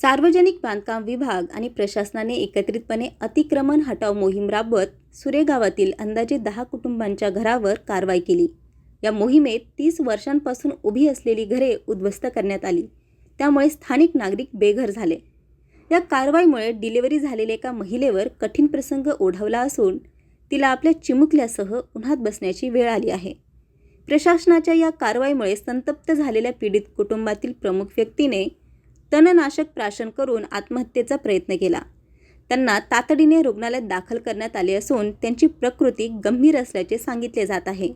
सार्वजनिक बांधकाम विभाग आणि प्रशासनाने एकत्रितपणे अतिक्रमण हटाव मोहीम राबवत सुरेगावातील अंदाजे दहा कुटुंबांच्या घरावर कारवाई केली. या मोहिमेत तीस वर्षांपासून उभी असलेली घरे उद्ध्वस्त करण्यात आली. त्यामुळे स्थानिक नागरिक बेघर झाले. या कारवाईमुळे डिलिव्हरी झालेल्या एका महिलेवर कठीण प्रसंग ओढवला असून तिला आपल्या चिमुकल्यासह उन्हात बसण्याची वेळ आली आहे. प्रशासनाच्या या कारवाईमुळे संतप्त झालेल्या पीडित कुटुंबातील प्रमुख व्यक्तीने तणनाशक प्राशन करून आत्महत्येचा प्रयत्न केला. त्यांना तातडीने रुग्णालयात दाखल करण्यात आले असून त्यांची प्रकृती गंभीर असल्याचे सांगितले जात आहे.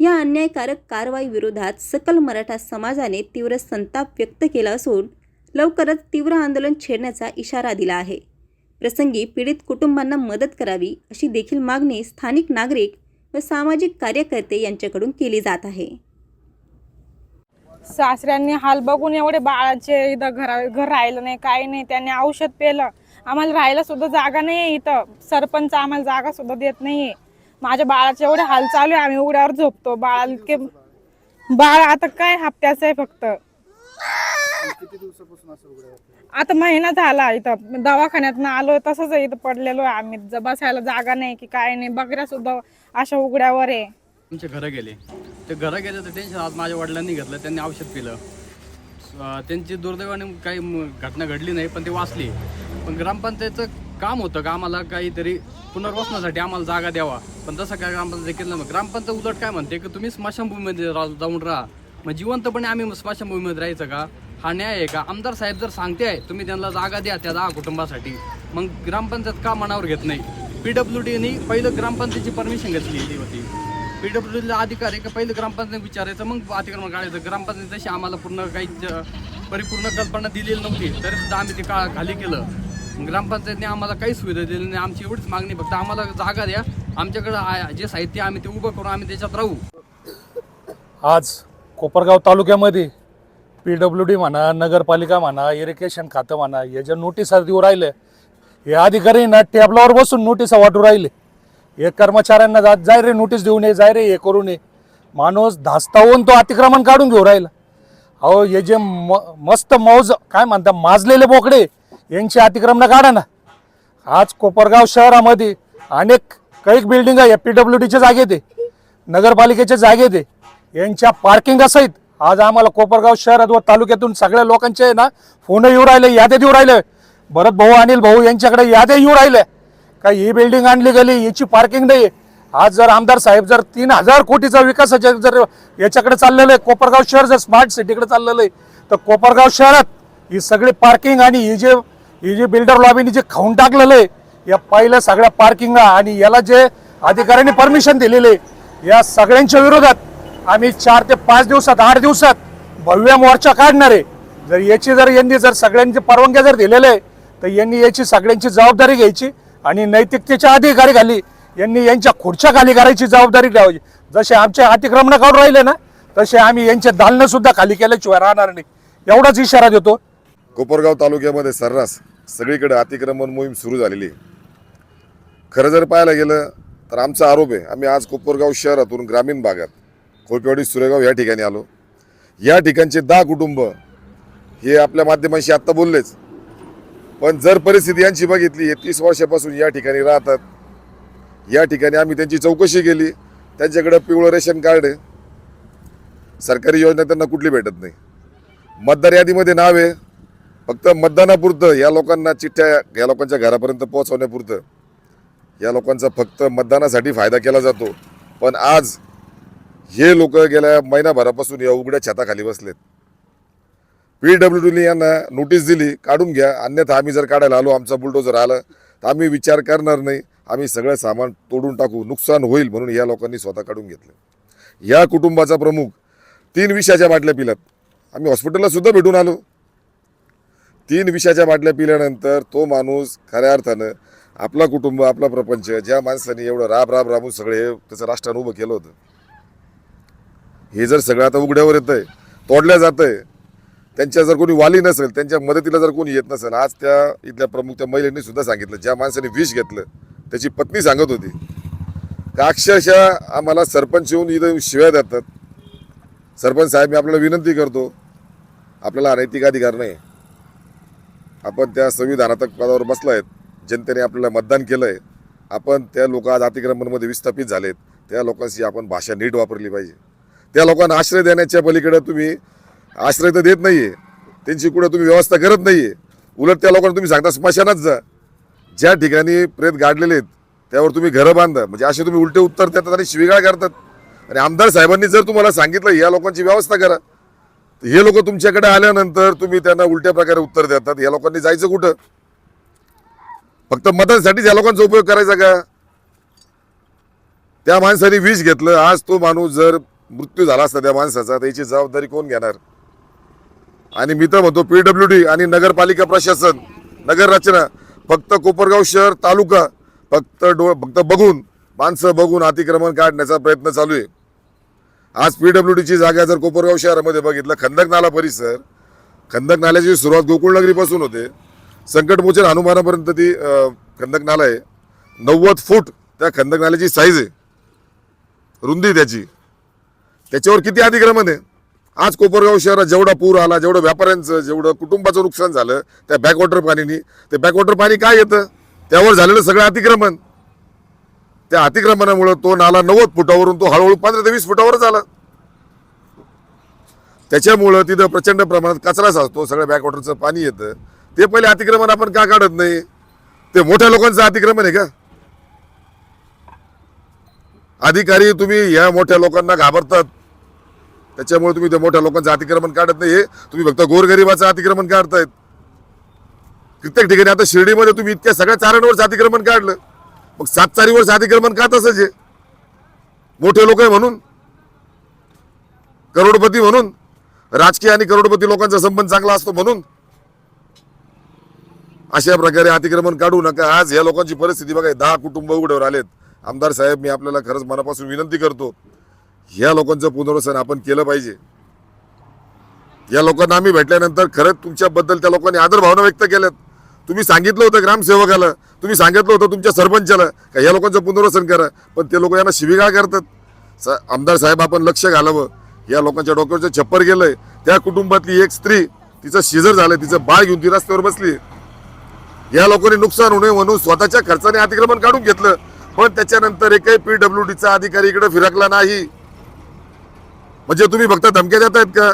या अन्यायकारक कारवाई विरोधात सकल मराठा समाजाने तीव्र संताप व्यक्त केला असून लवकरच तीव्र आंदोलन छेडण्याचा इशारा दिला आहे. प्रसंगी पीडित कुटुंबांना मदत करावी अशी देखील मागणी स्थानिक नागरिक व सामाजिक कार्यकर्ते यांच्याकडून केली जात आहे. सासऱ्यांनी हाल बघून एवढे बाळाचे इथं घरा घर राहिलं नाही काही नाही. त्यांनी औषध पेलं. आम्हाला राहायला सुद्धा जागा नाही आहे इथं. सरपंच आम्हाला जागा सुद्धा देत नाहीये. माझ्या बाळाचे एवढे हाल चालू आहे. आम्ही उघड्यावर झोपतो. बाळ इतके बाळ आता काय हप्त्याचं आहे फक्त. आता महिना झाला इथं. दवाखान्यात आलो तसंच इथं पडलेलो आहे आम्ही. बसायला जागा नाही की काय नाही. बकऱ्या सुद्धा अशा उघड्यावर आहे. आमचे घरं गेले. ते घरं गेले तर टेन्शन आज माझ्या वडिलांनी घेतलं त्यांनी औषध पिलं. त्यांची दुर्दैवाने काही घटना घडली नाही पण ते वाचली. पण ग्रामपंचायतचं काम होतं का आम्हाला काहीतरी पुनर्वसनासाठी आम्हाला जागा द्यावा. पण तसं काय ग्रामपंचायत केलं नाही ग्रामपंचायत उलट काय म्हणते की तुम्ही स्मशानभूमीमध्ये रा- जाऊन राहा. मग जिवंतपणे आम्ही स्मशानभूमीमध्ये राहायचं का? हा न्याय आहे का? आमदार साहेब जर सांगते आहे तुम्ही त्यांना जागा द्या त्या दहा कुटुंबासाठी. मग ग्रामपंचायत का मनावर घेत नाही? पी डब्ल्यू डीने पहिलं ग्रामपंचायतची परमिशन घेतली होती. पी डब्ल्यू डीला अधिकार आहे का? पहिलं ग्रामपंचायत विचारायचं मग अतिक्रमण काढायचं. ग्रामपंचायत तशी आम्हाला पूर्ण काही परिपूर्ण कल्पना दिलेली नव्हती. तरी सुद्धा आम्ही ते का खाली केलं. ग्रामपंचायतने आम्हाला काही सुविधा दिली नाही. आमची एवढीच मागणी फक्त आम्हाला जागा द्या. आमच्याकडं जे साहित्य आम्ही ते उभं करून आम्ही त्याच्यात राहू. आज कोपरगाव तालुक्यामध्ये पी डब्ल्यू डी म्हणा नगरपालिका म्हणा इरिगेशन खातं म्हणा हे ज्या नोटिसा देऊ राहिले हे अधिकारी ना टेबलावर बसून नोटिसा वाटू राहिले. हे कर्मचाऱ्यांना जात जाय रे नोटीस देऊ नये जाय रे हे करू नये माणूस धास्तावून तो अतिक्रमण काढून घेऊ राहिला. अहो हे जे म मस्त मौज काय म्हणता माजलेले बोकडे यांची अतिक्रमणं काढा ना. आज कोपरगाव शहरामध्ये अनेक कैक बिल्डिंग आहे पी डब्ल्यू डीच्या जागेत आहे नगरपालिकेच्या जागेत आहे. यांच्या पार्किंगासहित आज आम्हाला कोपरगाव शहरात व तालुक्यातून सगळ्या लोकांचे ना फोन येऊ राहिले याद्या देऊ राहिले. भरत भाऊ अनिल भाऊ यांच्याकडे याद्या येऊ राहिल्या काय ही बिल्डिंग आणली गेली याची पार्किंग नाही. आज जर आमदार साहेब जर तीन हजार कोटीचा विकास जर याच्याकडे चाललेलं आहे कोपरगाव शहर जर स्मार्ट सिटीकडे चाललेलं आहे तर कोपरगाव शहरात ही सगळी पार्किंग आणि ही जे ही जे बिल्डर लॉबीने जे खाऊन टाकलेलं आहे या पहिल्या सगळ्या पार्किंग आणि याला जे अधिकाऱ्यांनी परमिशन दिलेले आहे, या सगळ्यांच्या विरोधात आम्ही चार ते पाच दिवसात आठ दिवसात भव्य मोर्चा काढणार आहे. जर याची जर यांनी जर सगळ्यांची परवानग्या जर दिलेल्या आहे तर यांनी याची सगळ्यांची जबाबदारी घ्यायची. आणि नैतिकतेच्या अधिकारी खाली यांनी यांच्या खुर्च्या खाली करायची जबाबदारी घ्यावी जसे आमचे अतिक्रमण करून राहिले ना तसे आम्ही यांचे दालनं सुद्धा खाली केल्याशिवाय राहणार नाही. एवढाच इशारा देतो. कोपरगाव तालुक्यामध्ये सर्रास सगळीकडे अतिक्रमण मोहीम सुरू झालेली आहे. खरं जर पाहायला गेलं तर आमचा आरोप आहे आम्ही आज कोपरगाव शहरातून ग्रामीण भागात कोळपेवाडी सुरेगाव या ठिकाणी आलो. या ठिकाणचे दहा कुटुंब हे आपल्या माध्यमांशी आत्ता बोललेच. पण जर परिस्थिती यांची बघितली हे तीस वर्षापासून या ठिकाणी राहतात. या ठिकाणी आम्ही त्यांची चौकशी केली. त्यांच्याकडं पिवळं रेशन कार्ड आहे. सरकारी योजना त्यांना कुठली भेटत नाही. मतदार यादीमध्ये नाव आहे. फक्त मतदानापुरतं या लोकांना चिठ्ठ्या या लोकांच्या घरापर्यंत पोहोचवण्यापुरतं. या लोकांचा फक्त मतदानासाठी फायदा केला जातो. पण आज हे लोक गेल्या महिनाभरापासून या उघड्या छताखाली बसलेत. पी डब्ल्यू डीने यांना नोटीस दिली काढून घ्या. अन्यथा आम्ही जर काढायला आलो आमचा बुलडोजर आलं तर आम्ही विचार करणार नाही. आम्ही सगळं सामान तोडून टाकू. नुकसान होईल म्हणून या लोकांनी स्वतः काढून घेतलं. या कुटुंबाचा प्रमुख तीन विषाच्या बाटल्या पिल्यात. आम्ही हॉस्पिटलला सुद्धा भेटून आलो. तीन विषाच्या बाटल्या पिल्यानंतर तो माणूस खऱ्या अर्थानं आपला कुटुंब आपला प्रपंच ज्या माणसाने एवढं राब राब राबून सगळे हे त्याचं राष्ट्रानं उभं केलं होतं. हे जर सगळं आता उघड्यावर येतंय तोडल्या जातंय त्यांच्या जर कोणी वाली नसेल त्यांच्या मदतीला जर कोणी येत नसेल आज त्या इथल्या प्रमुख त्या महिलेने सुद्धा सांगितलं ज्या माणसाने विष घेतलं त्याची पत्नी सांगत होती. का अक्षरशः आम्हाला सरपंच येऊन इथं शिव्या देतात. सरपंच साहेब मी आपल्याला विनंती करतो आपल्याला अनैतिक अधिकार नाही. आपण त्या संविधानात्मक पदावर बसलो आहेत जनतेने आपल्याला मतदान केलं आहे आपण त्या लोक आज अतिक्रमणमध्ये विस्थापित झालेत. त्या लोकांशी आपण भाषा नीट वापरली पाहिजे. त्या लोकांना आश्रय देण्याच्या पलीकडे तुम्ही आश्रय तर देत नाहीये. त्यांची कुठं तुम्ही व्यवस्था करत नाहीये. उलट त्या लोकांना तुम्ही सांगता स्मशानात जा. ज्या ठिकाणी प्रेत गाडलेले आहेत त्यावर तुम्ही घरं बांधा. म्हणजे असे तुम्ही उलटे उत्तर देतात आणि शिवीगाळ करतात. आणि आमदार साहेबांनी जर तुम्हाला सांगितलं या लोकांची व्यवस्था करा. तर हे लोक तुमच्याकडे आल्यानंतर तुम्ही त्यांना उलट्या प्रकारे उत्तर देतात. या लोकांनी जायचं कुठं? फक्त मतांसाठीच या लोकांचा उपयोग करायचा का? त्या माणसाने विष घेतलं आज तो माणूस जर मृत्यू झाला असता त्या माणसाचा त्याची जबाबदारी कोण घेणार? आणि मी तर म्हणतो पीडब्ल्यू डी आणि नगरपालिका प्रशासन नगर रचना फक्त कोपरगाव शहर तालुका फक्त डो फक्त बघून माणसं बघून अतिक्रमण काढण्याचा प्रयत्न चालू आहे. आज पीडब्ल्यू डीची जागा जर कोपरगाव शहरामध्ये बघितलं खंदक नाला परिसर खंदक नाल्याची सुरुवात गोकुळनगरीपासून होते. संकटमोचन हनुमानापर्यंत ती खंदक नाला आहे. नव्वद फूट त्या खंदक नाल्याची साईज आहे. रुंदी त्याची. त्याच्यावर किती अतिक्रमण आहे? आज कोपरगाव शहरात जेवढा पूर आला जेवढं व्यापाऱ्यांचं जेवढं कुटुंबाचं नुकसान झालं त्या बॅकवॉटर पाणीनी ते बॅकवॉटर पाणी काय येतं? त्यावर झालेलं सगळं अतिक्रमण. त्या अतिक्रमणामुळं तो नाला नव्वद फुटावरून तो हळूहळू पंधरा ते वीस फुटावरच आला त्याच्यामुळं तिथं प्रचंड प्रमाणात कचरा साचतो सगळ्या बॅकवॉटरचं पाणी येतं. ते पहिले अतिक्रमण आपण का काढत नाही? ते मोठ्या लोकांचं अतिक्रमण आहे का? अधिकारी तुम्ही ह्या मोठ्या लोकांना घाबरतात. त्याच्यामुळे तुम्ही त्या मोठ्या लोकांचं अतिक्रमण काढत नाही हे तुम्ही फक्त गोरगरिबाचं अतिक्रमण काढतायत. कित्येक ठिकाणी आता शिर्डीमध्ये तुम्ही इतक्या सगळ्या चारांवरच अतिक्रमण काढलं. मग सात चारीवरच अतिक्रमण का तसंच आहे? मोठे लोक आहे म्हणून. करोडपती म्हणून. राजकीय आणि करोडपती लोकांचा संबंध चांगला असतो म्हणून. अशा प्रकारे अतिक्रमण काढू नका. आज या लोकांची परिस्थिती बघा दहा कुटुंब उघड्यावर आलेत. आमदार साहेब मी आपल्याला खरंच मनापासून विनंती करतो. या लोकांचं पुनर्वसन आपण केलं पाहिजे. या लोकांना आम्ही भेटल्यानंतर खरंच तुमच्याबद्दल त्या लोकांनी आदर भावना व्यक्त केल्यात. तुम्ही सांगितलं होतं ग्रामसेवकाला तुम्ही सांगितलं होतं तुमच्या सरपंचाला का या लोकांचं पुनर्वसन करा पण ते लोक यांना शिविका करतात. स आमदार साहेब आपण लक्ष घालावं. या लोकांच्या डोक्यावरचं छप्पर गेलंय. त्या कुटुंबातली एक स्त्री तिचं शिजर झालं तिचं बाळ घेऊन ती रस्त्यावर बसली. या लोकांनी नुकसान होऊ नये म्हणून स्वतःच्या खर्चाने अतिक्रमण काढून घेतलं. पण त्याच्यानंतर एकही पी डब्ल्यू डीचा अधिकारी इकडे फिरकला नाही. म्हणजे तुम्ही फक्त धमक्या देत आहेत का?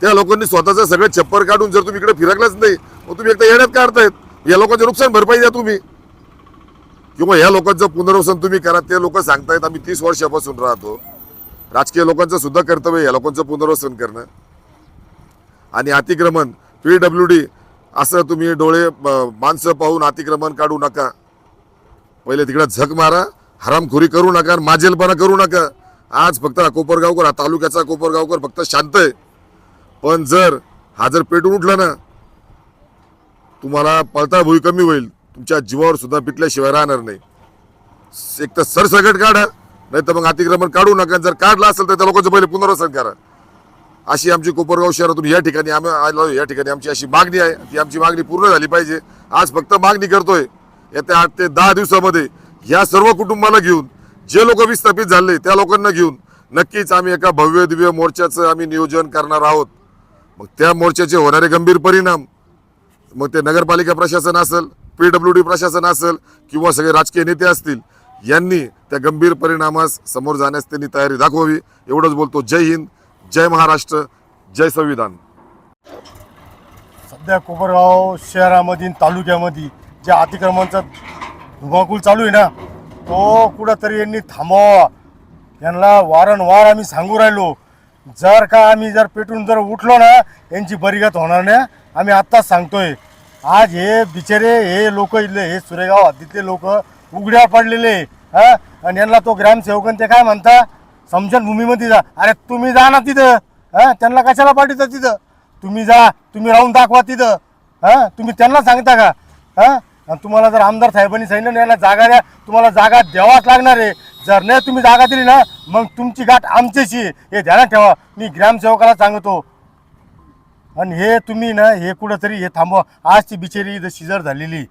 त्या लोकांनी स्वतःचं सगळं छप्पर काढून जर तुम्ही इकडे फिरकलाच नाही मग तुम्ही एकदा येण्यात काढतायत या लोकांचे नुकसान भरपाई द्या तुम्ही. किंवा या लोकांचं पुनर्वसन तुम्ही करा ते लोक सांगतायत आम्ही तीस वर्षापासून राहतो. राजकीय लोकांचं सुद्धा कर्तव्य या लोकांचं पुनर्वसन करणं. आणि अतिक्रमण पी डब्ल्यू डी असं तुम्ही डोळे माणसं पाहून अतिक्रमण काढू नका. पहिले तिकडे झक मारा हरामखोरी करू नका आणि माजेलपणा करू नका. आज फक्त कोपरगावकर हा तालुक्याचा कोपरगावकर फक्त शांत आहे. पण जर हा जर पेटून उठला ना तुम्हाला पळता भुई कमी होईल. तुमच्या जीवावर सुद्धा पिटल्याशिवाय राहणार नाही. एक तर सरसकट काढा नाही तर मग अतिक्रमण काढू नका. जर काढलं असेल तर त्या लोकांचं पहिले पुनर्वसन करा. अशी आमची कोपरगाव शहरातून या ठिकाणी आम्ही आलो या ठिकाणी आमची अशी मागणी आहे. ती आमची मागणी पूर्ण झाली पाहिजे. आज फक्त मागणी करतोय. येत्या आठ ते दहा दिवसामध्ये या सर्व कुटुंबाला घेऊन जे लोक विस्थापित झाले त्या लोकांना घेऊन नक्कीच आम्ही एका भव्य दिव्य मोर्चाचं आम्ही नियोजन करणार आहोत. मग त्या मोर्चाचे होणारे गंभीर परिणाम मग ते नगरपालिका प्रशासन असेल पी डब्ल्यू डी प्रशासन असेल किंवा सगळे राजकीय नेते असतील यांनी त्या गंभीर परिणामास समोर जाण्यास त्यांनी तयारी दाखवावी. एवढंच बोलतो. जय हिंद जय महाराष्ट्र जय संविधान. सध्या कोपरगाव शहरामध्ये तालुक्यामध्ये ज्या अतिक्रमणचा धुमाकूल चालू आहे ना तो कुठंतरी यांनी थांबवावा यांना वारंवार आम्ही सांगू राहिलो. जर का आम्ही जर पेटून जर उठलो ना यांची बरीगत होणार नाही. आम्ही आत्ताच सांगतोय. आज हे बिचारे हे लोक इथले हे सुरेगाव हद्दीतले लोक उघड्या पडलेले. हा? आणि यांना तो ग्रामसेवकन ते काय म्हणता? समजन भूमीमध्ये जा. अरे तुम्ही जा ना तिथं. हा? त्यांना कशाला पाठवता तिथं? तुम्ही जा. तुम्ही राहून दाखवा तिथं. हा? तुम्ही त्यांना सांगता का? हा? आणि तुम्हाला जर आमदार साहेबांनी सांगितलं ना याला जागा द्या तुम्हाला जागा द्यावाच लागणार आहे. जर नाही तुम्ही जागा दिली ना मग तुमची गाठ आमच्याशी हे ध्यानात ठेवा. मी ग्रामसेवकाला सांगतो. आणि हे तुम्ही ना हे कुठंतरी हे थांबवा. आज ती बिचारी इथं शिजर झालेली.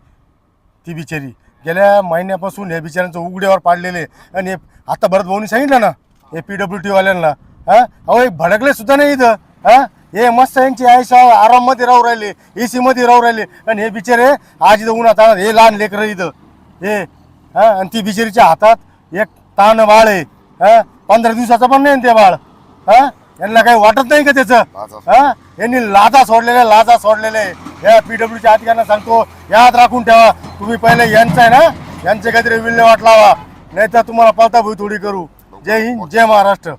ती बिचारी. गेल्या महिन्यापासून हे बिचाऱ्यांचं उघड्यावर पाडलेले आणि हे आता भरत भाऊनी सांगितलं ना हे पी डब्ल्यू टीवाल्यांना हां? अहो एक भडकले सुद्धा नाही इथं. हा? हे मस्त यांची आयुष्य आराममध्ये राहू राहिले ए सी मध्ये राहू राहिले. आणि हे बिचारे आज इथं उन्हात आणत हे लहान लेकरं इथं. हे हा आणि ती बिचारीच्या हातात एक ताण बाळ आहे. हा पंधरा दिवसाचं पण नाही ते बाळ. हा यांना काही वाटत नाही का त्याचं. हा यांनी लाजा सोडलेल्या लाजा सोडलेले या पीडब्ल्यूच्या अधिकाऱ्यांना सांगतो याद राखून ठेवा. तुम्ही पहिले यांचं आहे ना यांचे काहीतरी विल्हेवाट लावा. नाही तर तुम्हाला पळता भुई थोडी करू. जय हिंद जय महाराष्ट्र.